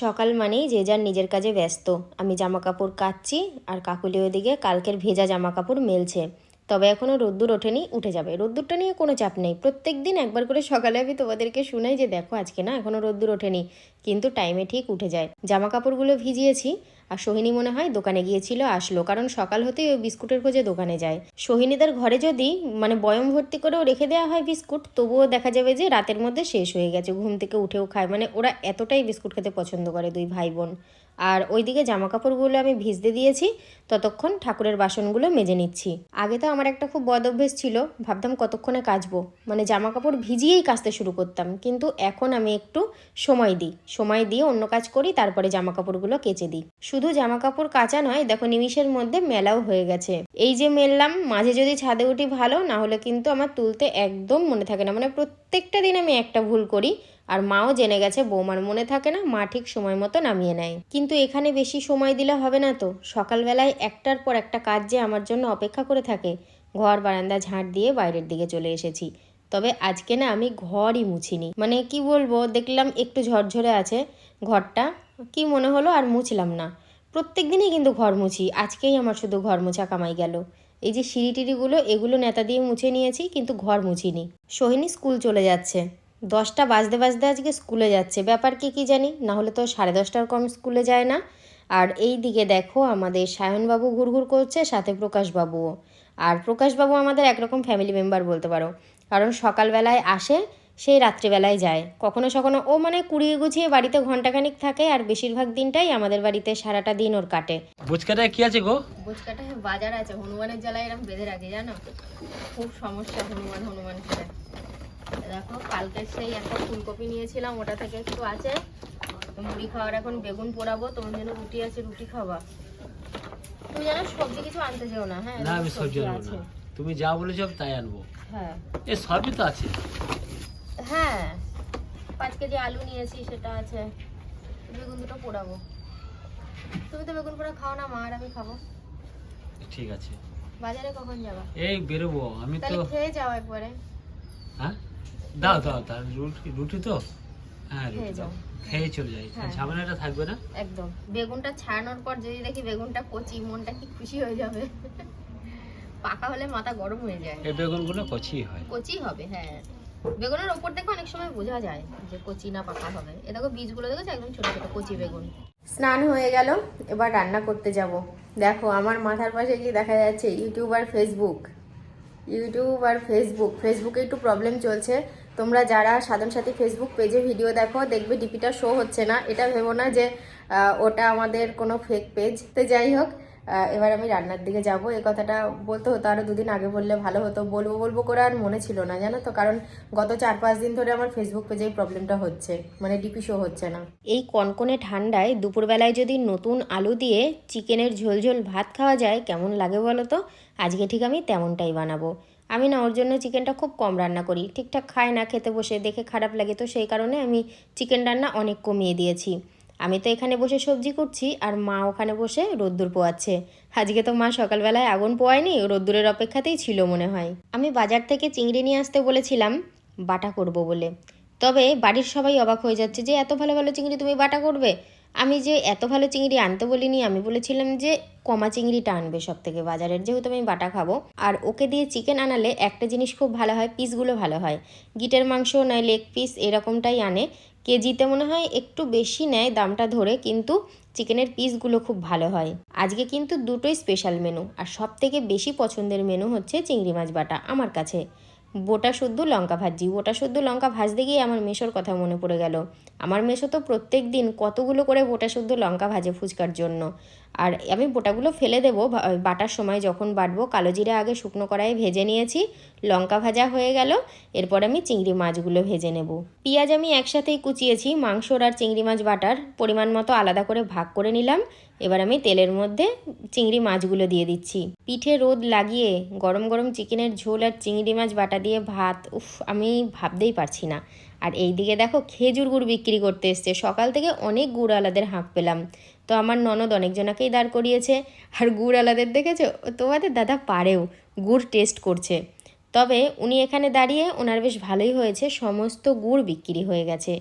সকাল মানেই যে যার নিজের কাজে ব্যস্ত। আমি জামা কাপড় কাচ্ছি আর কাকুলি ওদিকে কালকের ভেজা জামা কাপড় মেলছে। তবে এখনও রোদ্দুর ওঠেনি, উঠে যাবে। রোদ্দুরটা নিয়ে কোনো চাপ নেই। প্রত্যেক দিন একবার করে সকালে আমি তোমাদেরকে শুনাই যে দেখো আজকে না এখনও রোদ্দুর ওঠেনি, কিন্তু টাইমে ঠিক উঠে যায়। জামা কাপড়গুলো ভিজিয়েছি আর সোহিনী মনে হয় দোকানে গিয়েছিল আসলো, কারণ সকাল হতেই ওই বিস্কুটের খোঁজে দোকানে যায়। সোহিনীদের ঘরে যদি মানে বয়ম ভর্তি করেও রেখে দেওয়া হয় বিস্কুট, তবুও দেখা যাবে যে রাতের মধ্যে শেষ হয়ে গেছে, ঘুম থেকে উঠেও খায়। মানে ওরা এতটাই বিস্কুট খেতে পছন্দ করে দুই ভাই বোন। আর ওইদিকে জামা কাপড়গুলো আমি ভিজতে দিয়েছি, ততক্ষণ ঠাকুরের বাসনগুলো মেজে নিচ্ছি। আগে তো আমার একটা খুব বদ অভ্যেস ছিল, ভাবতাম কতক্ষণে কাচবো। মানে জামা কাপড় ভিজিয়েই কাচতে শুরু করতাম, কিন্তু এখন আমি একটু সময় দিই। সময় দিয়ে অন্য কাজ করি, তারপরে জামা কাপড়গুলো কেচে দিই। শুধু জামা কাপড় কাচা নয়, দেখো নিমিষের মধ্যে মেলাও হয়ে গেছে। এই যে মেললাম, মাঝে যদি ছাদে উঠি ভালো, না হলে কিন্তু আমার তুলতে একদম মনে থাকে না। মানে প্রত্যেকটা দিন আমি একটা ভুল করি আর মাও জেনে গেছে বৌমার মনে থাকে না, মা ঠিক সময় মতো নামিয়ে নেয়। কিন্তু এখানে বেশি সময় দিলে হবে না তো। সকালবেলায় একটার পর একটা কাজ যে আমার জন্য অপেক্ষা করে থাকে, ঘর বারান্দা ঝাঁট দিয়ে বাইরের দিকে চলে এসেছি। তবে আজকে না আমি ঘরই মুছিনি। মানে কি বলব, দেখলাম একটু ঝরঝরে আছে ঘরটা, কি মনে হলো আর মুছলাম না। প্রত্যেক দিনই কিন্তু ঘর মুছি, আজকেই আমার শুধু ঘর মোছা কামাই গেল। এই যে সিঁড়ি টিড়িগুলো এগুলো নেতা দিয়ে মুছে নিয়েছি, কিন্তু ঘর মুছিনি। সোহিনী স্কুল চলে যাচ্ছে। দশটা বাজতে বাজতে আজকে স্কুলে যাচ্ছে। ব্যাপার কি কি জানি? না হলে তো সাড়ে দশটার কম স্কুলে যায় না। আর এই দিকে দেখো আমাদের সায়নবাবু ঘুরঘুর করছে সাথে প্রকাশবাবুও। আর প্রকাশবাবু আমাদের একরকম ফ্যামিলি মেম্বার বলতে পারো। কারণ সকালবেলায় আসে সেই রাত্রিবেলায় যায়। কখনো সখনো ও মানে কুড়িয়ে গুছিয়ে বাড়িতে ঘন্টাখানিক থাকে আর বেশিরভাগ দিনটাই আমাদের বাড়িতে সারাটা দিন ওর কাটে। বুচকাটায় কি আছে গো? বুচকাটা বাজার আছে। হনুমানের জ্বালায় এরকম বেঁধে রাখে জানো? খুব সমস্যা হনুমান হনুমান দেখো কালকে সেই একটা ফুলকপি নিয়েছিলাম ওটা থেকে একটু আছে। মুড়ি খাওয়ার এখন বেগুন পোড়াবো তোমার জন্য রুটি আছে রুটি খাওয়া। তুমি জানো সবজি কিছু আনতে যেও না হ্যাঁ? না আমি সবজি আনব না। তুমি যা বলেছ আমি তাই আনব। হ্যাঁ। এ সবই তো আছে। হ্যাঁ। পাঁচ কেজি আলু নিয়েছি সেটা আছে। বেগুন দুটো পোড়াবো। তুমি তো বেগুন পোড়া খাও না মা আর আমি খাব। ঠিক আছে। বাজারে কখন যাবা? এই বেরোবো। আমি তো খেয়ে যাও একবারে। হ্যাঁ? দাও দাও তার রুটি রুটি তো? হ্যাঁ রুটি দাও। খেয়ে চলে যাই। হ্যাঁ। ঝামেলাটা থাকবে না? একদম। বেগুনটা ছাড়ানোর পর যদি দেখি বেগুনটা কচি মনটা কি খুশি হয়ে যাবে। পাকা হলে মাথা গরম হয়ে যায়। এই বেগুনগুলো কচি হয়। কচি হবে হ্যাঁ। বেগুনের ওপর দেখো অনেক সময় বোঝা যায় যে কচি না পাকা হবে। এ দেখো বীজগুলো দেখেছ? একদম ছোট ছোট কচি বেগুন। স্নান হয়ে গেল এবার রান্না করতে যাব। দেখো আমার মাথার পাশে কি দেখা যাচ্ছে ইউটিউব আর ফেসবুক ইউটিউব আর ফেসবুক ফেসবুকে একটু প্রবলেম চলছে। তোমরা যারা সাধারণ সাথী ফেসবুক পেজে ভিডিও দেখো, দেখবে ডিপিটা শো হচ্ছে না। এটা ভেবো না যে ওটা আমাদের কোনো ফেক পেজ তো যাই হোক এবার আমি রান্নার দিকে যাব। এই কথাটা বলতে হতো আরও দুদিন আগে বললে ভালো হতো। বলব বলব করে আর মনে ছিল না, জানো তো? কারণ গত চার পাঁচ দিন ধরে আমার ফেসবুক পেজে এই প্রবলেমটা হচ্ছে মানে ডিপি শো হচ্ছে না। এই কনকনে ঠান্ডায় দুপুরবেলায় যদি নতুন আলু দিয়ে চিকেনের ঝোল ঝোল ভাত খাওয়া যায়, কেমন লাগে বলো তো? আজকে ঠিক আমি তেমনটাই বানাবো। আমি না, ওর জন্য চিকেনটা খুব কম রান্না করি। ঠিকঠাক খায় না, খেতে বসে, দেখে খারাপ লাগে, তো সেই কারণে আমি চিকেন রান্না অনেক কমিয়ে দিয়েছি। আমি তো এখানে বসে সবজি করছি আর মা ওখানে বসে রোদ্দুর পোয়াচ্ছে। আজকে তো মা সকালবেলায় আগুন পোয়ায়নি, রোদ্দুরের অপেক্ষাতেই ছিল মনে হয়। আমি বাজার থেকে চিংড়ি নিয়ে আসতে বলেছিলাম, বাটা করব বলে। তবে বাড়ির সবাই অবাক হয়ে যাচ্ছে যে এত ভালো ভালো চিংড়ি তুমি বাটা করবে। আমি যে এত ভালো চিংড়ি আনতে বলিনি, আমি বলেছিলাম যে কমা চিংড়িটা আনবে সব থেকে বাজারের যেহেতু আমি বাটা খাব, আর ওকে দিয়ে চিকেন আনালে একটা জিনিস খুব ভালো হয়, পিসগুলো ভালো হয়। গিটের মাংস নয়, লেগ পিস এরকমটাই আনে। কেজিতে মনে হয় একটু বেশি নেয় দামটা ধরে, কিন্তু চিকেনের পিসগুলো খুব ভালো হয়। আজকে কিন্তু দুটোই স্পেশাল মেনু আর সব থেকে বেশি পছন্দের মেনু হচ্ছে চিংড়ি মাছ বাটা আমার কাছে। বোটা শুদ্ধ লঙ্কা ভাজি। বোটা শুদ্ধ লঙ্কা ভাজতে গিয়ে আমার মেশোর কথা মনে পড়ে গেল। আমার মেশো তো প্রত্যেক দিন কতগুলো করে বোটা শুদ্ধ লঙ্কা ভাজে ফুচকার জন্য। আর আমি বোটাগুলো ফেলে দেবো বাটার সময় যখন বাটবো, কালো জিরে আগে শুকনো কড়াইয়ে ভেজে নিয়েছি, লঙ্কা ভাজা হয়ে গেল, এরপর আমি চিংড়ি মাছগুলো ভেজে নেব। পেঁয়াজ আমি একসাথেই কুচিয়েছি, মাংসর আর চিংড়ি মাছ বাটার পরিমাণ মতো আলাদা করে ভাগ করে নিলাম, এবার আমি তেলের মধ্যে চিংড়ি মাছগুলো দিয়ে দিচ্ছি। পিঠে রোদ লাগিয়ে গরম গরম চিকেনের ঝোল আর চিংড়ি মাছ বাটা দিয়ে ভাত, উফ, আমি ভাবতেই পারছি না। আর এই দিকে দেখো খেজুর গুড় বিক্রি করতে এসছে। সকাল থেকে অনেক গুড় আলাদের হাঁক পেলাম। তো আমার ননদ অনেকজনাকেই দাঁড় করিয়েছে। আর গুড় আলাদের দেখেছ? তোমাদের দাদা পারেও গুড় টেস্ট করছে। তবে উনি এখানে দাঁড়িয়ে ওনার বেশ ভালোই হয়েছে। সমস্ত গুড় বিক্রি হয়ে গেছে।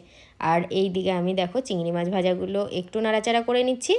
আর এই দিকে আমি দেখো চিংড়ি মাছ ভাজাগুলো একটু নাড়াচাড়া করে নিচ্ছি।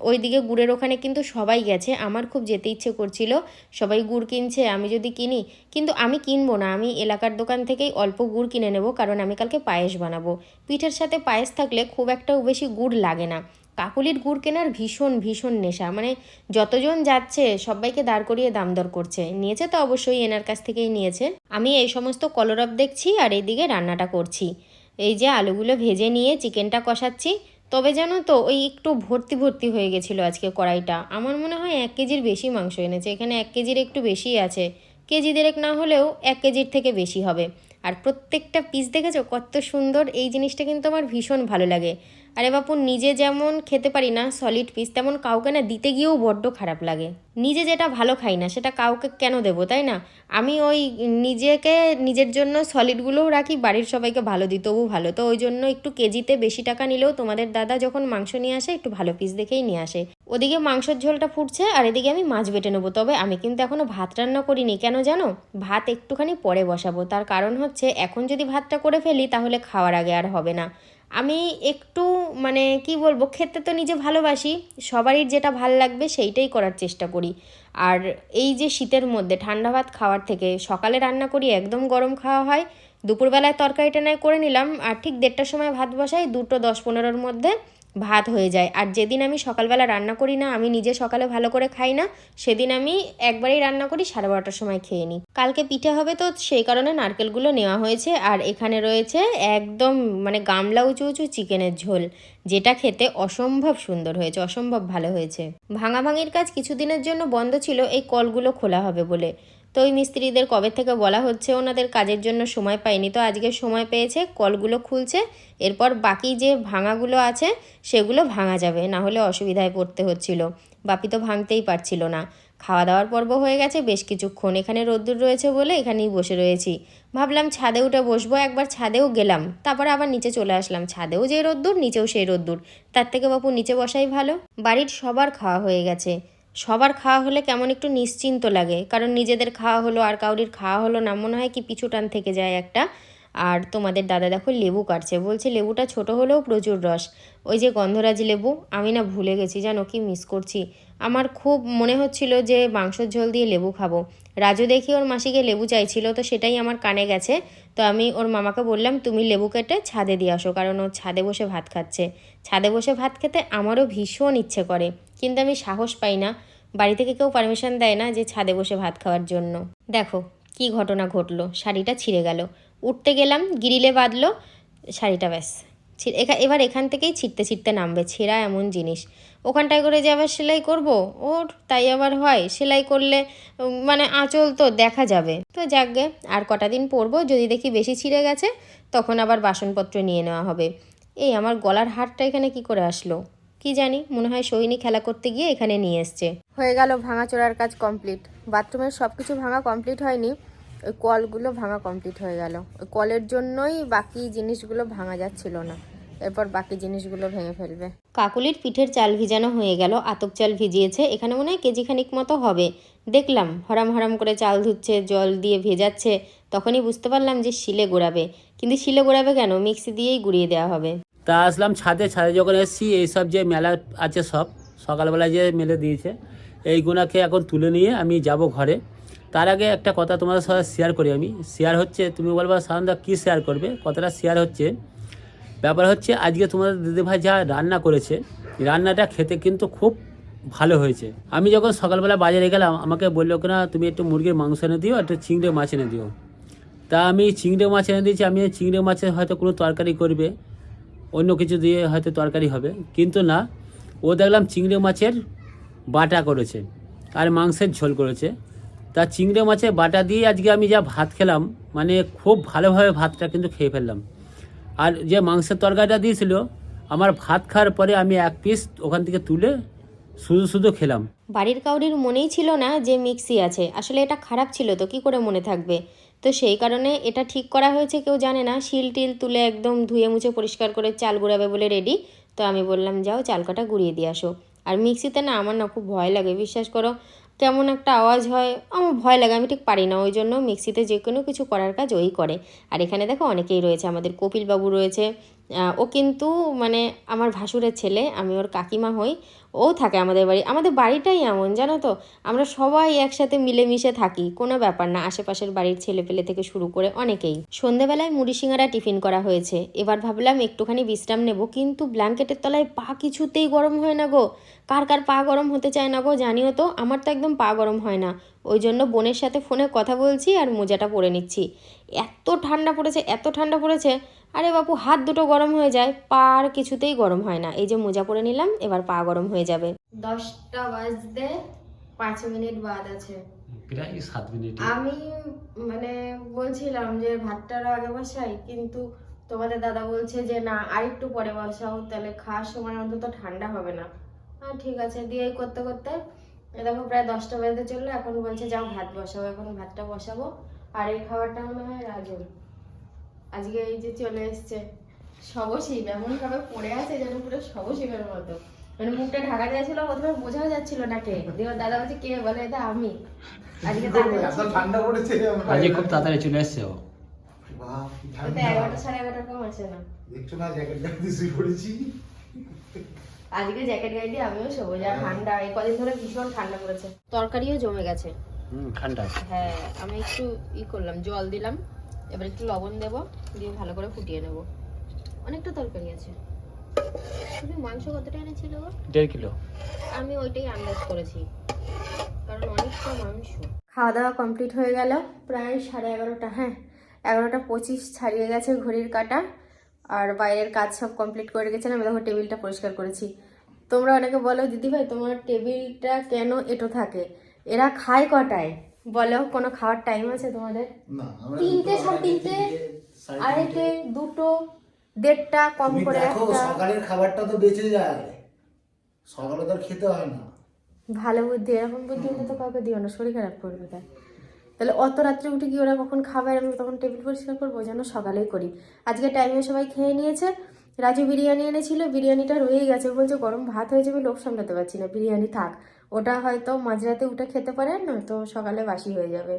ওইদিকে গুড়ের ওখানে কিন্তু সবাই গেছে। আমার খুব যেতে ইচ্ছে করছিল। সবাই গুড় কিনছে, আমি যদি কিনি। কিন্তু আমি কিনবো না। আমি এলাকার দোকান থেকেই অল্প গুড় কিনে নেব, কারণ আমি কালকে পায়েস বানাবো। পিঠের সাথে পায়েস থাকলে খুব একটাও বেশি গুড় লাগে না। কাকুলির গুড় কেনার ভীষণ ভীষণ নেশা। মানে যতজন যাচ্ছে, সবাইকে দাঁড় করিয়ে দাম দর করছে। নিয়েছে তো অবশ্যই, এনার কাছ থেকেই নিয়েছে। আমি এই সমস্ত কলরব দেখছি আর এইদিকে রান্নাটা করছি। এই যে আলুগুলো ভেজে নিয়ে, চিকেনটা কষাচ্ছি। তবে জানো তো, ওই একটু ভর্তি ভর্তি হয়ে গেছিল আজকে কড়াইটা। আমার মনে হয় এক কেজির বেশি মাংস এনেছে, এখানে এক কেজির একটু বেশি আছে। কেজি দেড়েক না হলেও এক কেজির থেকে বেশি হবে। আর প্রত্যেকটা পিস দেখেছ? কত সুন্দর, এই জিনিসটা কিন্তু আমার ভীষণ ভালো লাগে। আরে বাপু, নিজে যেমন খেতে পারি না সলিড পিস তেমন কাউকে না দিতে গিয়েও বড্ড খারাপ লাগে। নিজে যেটা ভালো খাই না, সেটা কাউকে কেন দেবো, তাই না? আমি ওই নিজেকে, নিজের জন্য সলিডগুলোও রাখি, বাড়ির সবাইকে ভালো দিই তবু ভালো। তো ওই জন্য একটু কেজিতে বেশি টাকা নিলেও তোমাদের দাদা যখন মাংস নিয়ে আসে, একটু ভালো পিস দেখেই নিয়ে আসে। ওদিকে মাংসের ঝোলটা ফুটছে, আর এদিকে আমি মাছ বেটে নেব। তবে আমি কিন্তু এখনও ভাত রান্না করিনি, কেন জানো? ভাত একটুখানি পরে বসাবো। তার কারণ হচ্ছে, এখন যদি ভাতটা করে ফেলি, তাহলে খাওয়ার আগে আর হবে না। আমি একটু মানে কি বলব খেতে তো নিজে ভালোবাসি, সবারই যেটা ভালো লাগবে সেইটাই করার চেষ্টা করি। আর এই যে শীতের মধ্যে ঠান্ডা ভাত খাওয়ার থেকে, সকালে রান্না করি, একদম গরম খাওয়া হয়, দুপুরবেলায় তরকারিটা নয় করে নিলাম, আর ঠিক দেড়টার সময় ভাত বসাই, দুটো দশ পনেরোর মধ্যে ভাত হয়ে যায়। আর যেদিন আমি সকালবেলা রান্না করি না, আমি নিজে সকালে ভালো করে খাই না, সেদিন আমি একবারেই রান্না করি, সাড়ে বারোটার সময় খেয়ে নিই। কালকে পিঠে হবে তো, সেই কারণে নারকেলগুলো নেওয়া হয়েছে। আর এখানে রয়েছে একদম মানে গামলা উঁচু উঁচু চিকেনের ঝোল, যেটা খেতে অসম্ভব সুন্দর হয়েছে, অসম্ভব ভালো হয়েছে। ভাঙাভাঙির কাজ কিছুদিনের জন্য বন্ধ ছিল, এই কলগুলো খোলা হবে বলে। তো ওই মিস্ত্রিদের কবে থেকে বলা হচ্ছে ওনাদের কাজের জন্য সময় পায়নি তো আজকে সময় পেয়েছে, কলগুলো খুলছে, এরপর বাকি যে ভাঙাগুলো আছে সেগুলো ভাঙা যাবে, না হলে অসুবিধায় পড়তে হচ্ছিল। বাপি তো ভাঙতেই পারছিল না। খাওয়া দাওয়ার পর্ব হয়ে গেছে বেশ কিছুক্ষণ। এখানে রোদ্দুর রয়েছে বলে এখানেই বসে রয়েছি। ভাবলাম ছাদে উঠে বসবো, একবার ছাদেও গেলাম। তারপরে আবার নিচে চলে আসলাম। ছাদেও যে রোদ্দুর, নিচেও সেই রোদ্দুর। তার থেকে বাপু নিচে বসাই ভালো। বাড়ির সবার খাওয়া হয়ে গেছে। সবার খাওয়া হলে কেমন একটু নিশ্চিন্ত লাগে। কারণ নিজেদের খাওয়া হলো আর কাউরির খাওয়া হলো না, মনে হয় কি পিছুটান থেকে যায় একটা। আর তোমাদের দাদা দেখো লেবু কাটছে। বলছে, লেবুটা ছোট হলেও প্রচুর রস। ওই যে গন্ধরাজ লেবু, আমি না ভুলে গেছি, জানো কি মিস করছি। আমার খুব মনে হচ্ছিল যে মাংসর ঝোল দিয়ে লেবু খাব। রাজু দেখি ওর মাসিকে লেবু চাইছিল, তো সেটাই আমার কানে গেছে। তো আমি ওর মামাকে বললাম, তুমি লেবু কেটে ছাদে দিয়ে আসো, কারণ ও ছাদে বসে ভাত খাচ্ছে। ছাদে বসে ভাত খেতে আমারও ভীষণ ইচ্ছে করে, কিন্তু আমি সাহস পাই না। বাড়ি থেকে কেউ পারমিশন দেয় না যে ছাদে বসে ভাত খাওয়ার জন্য। দেখো কি ঘটনা ঘটলো, শাড়িটা ছিঁড়ে গেল। উঠতে গেলাম, গিরিলে বাঁধলো, শাড়িটা ব্যাস। এখা- এবার এখান থেকেই ছিটতে ছিটতে নামবে, ছেঁড়া এমন জিনিস। ওখানটায় করে যে আবার সেলাই করব? ওর, তাই আবার হয়। সেলাই করলে মানে আঁচল তো দেখা যাবে। তো যাকগে, আর কটা দিন পরবো, যদি দেখি বেশি ছিঁড়ে গেছে, তখন আবার বাসনপত্র নিয়ে নেওয়া হবে। এই, আমার গলার হারটা এখানে কি করে আসলো? কি জানি, মনে হয় সোহিনী খেলা করতে গিয়ে এখানে নিয়ে এসছে। হয়ে গেল ভাঙা চোরার কাজ কমপ্লিট। বাথরুমের সব কিছু ভাঙা কমপ্লিট হয়নি। ওই কলগুলো ভাঙা কমপ্লিট হয়ে গেল। ওই কলের জন্যই বাকি জিনিসগুলো ভাঙা যাচ্ছিল না। এরপর বাকি জিনিসগুলো ভেঙে ফেলবে। কাকুলির পিঠের চাল ভিজানো হয়ে গেল আতপ চাল ভিজিয়েছে। এখানে মনে হয় কেজি খানিক মতো হবে। দেখলাম হরাম হরাম করে চাল ধুচ্ছে জল দিয়ে ভেজাচ্ছে। তখনই বুঝতে পারলাম যে শিলে গোড়াবে। কিন্তু শিলে গোড়াবে কেন? মিক্সি দিয়েই গুঁড়িয়ে দেওয়া হবে। তা আসলাম ছাদে। ছাদে যখন এসেছি এইসব যে মেলা আছে সব সকালবেলা যে মেলে দিয়েছে এইগুলাকে এখন তুলে নিয়ে আমি যাব ঘরে। তার আগে একটা কথা তোমাদের সাথে শেয়ার করি আমি। শেয়ার হচ্ছে, তুমি বলবা সাধারণত কী শেয়ার করবে? কথাটা শেয়ার হচ্ছে, ব্যাপার হচ্ছে আজকে তোমাদের দিদিভাই যা রান্না করেছে, রান্নাটা খেতে কিন্তু খুব ভালো হয়েছে। আমি যখন সকালবেলা বাজারে গেলাম, আমাকে বলল, কিনা, তুমি একটু মুরগির মাংস এনে দিও, একটু চিংড়ে মাছ এনে দিও। তা আমি চিংড়ে মাছ এনে দিয়েছি, আমি চিংড়ে মাছের হয়তো কোনো তরকারি করবে, অন্য কিছু দিয়ে হয়তো তরকারি হবে। কিন্তু না, ও দেখলাম চিংড়ি মাছের বাটা করেছে, আর মাংসের ঝোল করেছে। তা চিংড়ি মাছের বাটা দিয়ে আজকে আমি যা ভাত খেলাম মানে খুব ভালোভাবে ভাতটা কিন্তু খেয়ে ফেললাম। আর যে মাংসের তরকারিটা দিয়েছিল, আমার ভাত খাওয়ার পরে আমি এক পিস ওখান থেকে তুলে শুধু শুধু খেলাম। বাড়ির কাউরির মনেই ছিল না যে মিক্সি আছে। আসলে এটা খারাপ ছিল তো, কি করে মনে থাকবে? তো সেই কারণে এটা ঠিক করা হয়েছে, কেউ জানে না। শিল টিল তুলে একদম ধুয়ে মুছে পরিষ্কার করে চাল গুঁড়াবে বলে রেডি তো আমি বললাম, যাও চালকাটা গুঁড়িয়ে দিয়ে আসো। আর মিক্সিতে না আমার না খুব ভয় লাগে, বিশ্বাস করো। কেমন একটা আওয়াজ হয়, আমার ভয় লাগে, আমি ঠিক পারি না, ওই জন্য মিক্সিতে যে কোনো কিছু করার কাজ ওই করে। আর এখানে দেখো অনেকেই রয়েছে, আমাদের কপিলবাবু রয়েছে ও কিন্তু মানে আমার ভাসুরের ছেলে, আমি ওর কাকিমা হই। ও থাকে আমাদের বাড়ি। আমাদের বাড়িটাই এমন, জানো তো? আমরা সবাই একসাথে মিলেমিশে থাকি, কোনো ব্যাপার না। আশেপাশের বাড়ির ছেলে পেলে থেকে শুরু করে অনেকেই। সন্ধেবেলায় মুড়ি সিঙ্গারা টিফিন করা হয়েছে। এবার ভাবলাম একটুখানি বিশ্রাম নেব, কিন্তু ব্ল্যাঙ্কেটের তলায় পা কিছুতেই গরম হয় না গো। কার কার পা গরম হতে চায় না গো, জানিও তো? আমার তো একদম পা গরম হয় না। ওই জন্য বোনের সাথে ফোনে কথা বলছি আর মোজাটা পরে নিচ্ছি। এত ঠান্ডা পড়েছে, এত ঠান্ডা পড়েছে আরে বাপু হাত দুটো গরম হয়ে যায় পা আর কিছুতেই গরম হয় না। এই যে মোজা পরে নিলাম এবার পা গরম হয়ে যাবে। দশটা বাজতে পাঁচ মিনিট বাদ আছে। প্রায় সাত মিনিট। আমি মানে বলছিলাম যে ভাতটা আগে বসাই কিন্তু তোমাদের দাদা বলছে যে না আরেকটু পরে বসাও তাহলে খাওয়ার সময় অন্তত ঠান্ডা হবে না। হ্যাঁ ঠিক আছে দিয়ে করতে করতে দেখো প্রায় দশটা বাজতে চলল এখন বলছে যাও ভাত বসাবো এখন ভাতটা বসাবো। আর এই খাবারটা মনে হয় রাজু আজকে এই যে চলে এসছে শবশিব এমন ভাবে পড়ে আছে যেন পুরো শবশিবের মতো। মানে মুখটা ঢাকা যাচ্ছিল প্রথমে বোঝাও যাচ্ছিল না কে। দিয়ে ওর দাদা বলছে কে বলে এটা আমি? আজকে তাড়াতাড়ি ঠান্ডা পড়েছে আজকে খুব তাড়াতাড়ি চলে এসছে ও। এগারোটা সাড়ে এগারোটার কম আসে না। দেখছ না জ্যাকেট গায়ে শুয়ে পড়েছি। আজকে জ্যাকেট গায়ে দিয়ে আমিও শোবো যা ঠান্ডা। এই কদিন ধরে ভীষণ ঠান্ডা পড়েছে। তরকারিও জমে গেছে। ঠান্ডা হ্যাঁ আমি একটু ই করলাম জল দিলাম। এবার একটু লবণ দেবো দিয়ে ভালো করে ফুটিয়ে নেব। অনেকটা তরকারি আছে। তুমি মাংস কতটা এনেছিল গো? দেড় কিলো। আমি ওইটাই আন্দাজ করেছি কারণ অনেকটা মাংস। খাওয়া দাওয়া কমপ্লিট হয়ে গেল প্রায় সাড়ে এগারোটা হ্যাঁ এগারোটা পঁচিশ ছাড়িয়ে গেছে ঘড়ির কাটা আর বাইরের কাজ সব কমপ্লিট করে গেছিলাম আমি দেখো টেবিলটা পরিষ্কার করেছি। তোমরা অনেকে বলো দিদিভাই তোমার টেবিলটা কেন এটো থাকে? এরা খায় কটায়? বলো কোনো খাওয়ার টাইম আছে তোমাদের? তিনটে সাড়ে তিনটে আড়াইটে দুটো দেড়টা কম করে সকালের খাবারটা তো বেঁচে যায়। সকালে তো খেতে হয় না। ভালো বুদ্ধি এরকম বুদ্ধি তো কাউকে দিও না শরীর খারাপ করবে তাই। তাহলে অত রাত্রে উঠে কি ওরা কখন খাবার আমি তখন টেবিল পরিষ্কার করব যেন সকালেই করি। আজকে টাইমে সবাই খেয়ে নিয়েছে রাজু বিরিয়ানি এনেছিল, বিরিয়ানিটা রয়েই গেছে। বলছে, গরম ভাত হয়ে যাবে লোক সামলাতে পারছি না। বিরিয়ানি থাক। ওটা হয়তো মাঝরাতে উঠে খেতে পারেন না, তো সকালে বাসি হয়ে যাবে।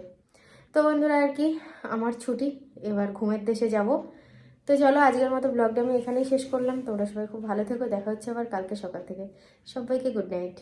তো বন্ধুরা আর কি, আমার ছুটি। এবার ঘুমের দেশে যাব। তো চলো, আজকের মতো ব্লগটা আমি এখানেই শেষ করলাম। তোমরা সবাই খুব ভালো থেকো। দেখা হচ্ছে আবার কালকে সকাল থেকে। সবাইকে গুড নাইট।